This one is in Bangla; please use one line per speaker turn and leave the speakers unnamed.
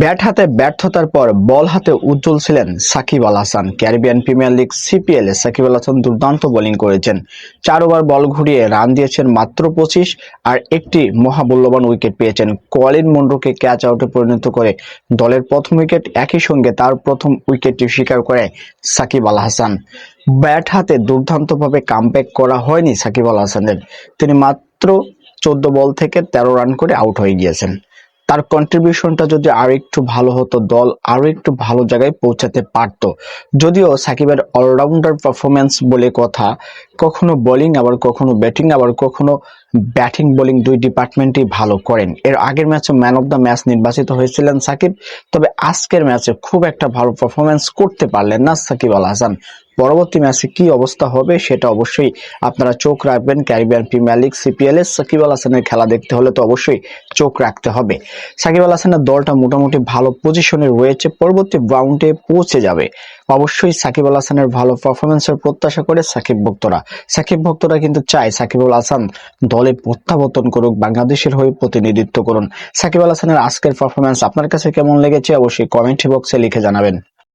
ব্যাট হাতে ব্যর্থতার পর বল হাতে উজ্জ্বল ছিলেন Shakib Al Hasan. Caribbean premier league CPL এ সাকিব আল হাসান দুর্দান্ত বোলিং করেছেন। চার ওভার বল ঘুরিয়ে রান দিয়েছেন মাত্র পঁচিশ আর একটি মহামূল্যবান উইকেট পেয়েছেন। কলিন মন্ড্রোকে ক্যাচ আউটে পরিণত করে দলের প্রথম উইকেট একই সঙ্গে তার প্রথম উইকেটটি স্বীকার করে সাকিব আল হাসান। ব্যাট হাতে দুর্দান্তভাবে কামব্যাক করা হয়নি সাকিব আল হাসানের। তিনি মাত্র চোদ্দ বল থেকে তেরো রান করে আউট হয়ে গিয়েছেন। তার কন্ট্রিবিউশনটা যদি আরও একটু ভালো হতো, দল আরও একটু ভালো জায়গায় পৌঁছাতে পারত। যদিও সাকিবের অলরাউন্ডার পারফরমেন্স বলে কথা, কখনো বোলিং আবার কখনো ব্যাটিং আবার কখনো ব্যাটিং বোলিং দুই ডিপার্টমেন্টই ভালো করেন। এর আগের ম্যাচে ম্যান অফ দ্য ম্যাচ নির্বাচিত হয়েছিলেন সাকিব, তবে আজকের ম্যাচে খুব একটা ভালো পারফরমেন্স করতে পারলেন না সাকিব আল হাসান। পরবর্তী ম্যাচে কি অবস্থা হবে সেটা অবশ্যই আপনারা চোখ রাখবেন। ক্যারিবিয়ান প্রিমিয়ার লিগ, সিপিএল এর সাকিব আল হাসানের খেলা দেখতে হলে তো অবশ্যই চোখ রাখতে হবে। সাকিব আল হাসানের দলটা মোটামুটি ভালো পজিশনে রয়েছে, পরবর্তী রাউন্ডে পৌঁছে যাবে। অবশ্যই সাকিব আল হাসানের ভালো পারফরমেন্সের প্রত্যাশা করে সাকিব ভক্তরা। সাকিব ভক্তরা কিন্তু চায় সাকিব আল হাসান দলে প্রত্যাবর্তন করুক, বাংলাদেশের হয়ে প্রতিনিধিত্ব করুন। সাকিব আল হাসানের আজকের পারফরমেন্স আপনার কাছে কেমন লেগেছে অবশ্যই কমেন্ট বক্সে লিখে জানাবেন।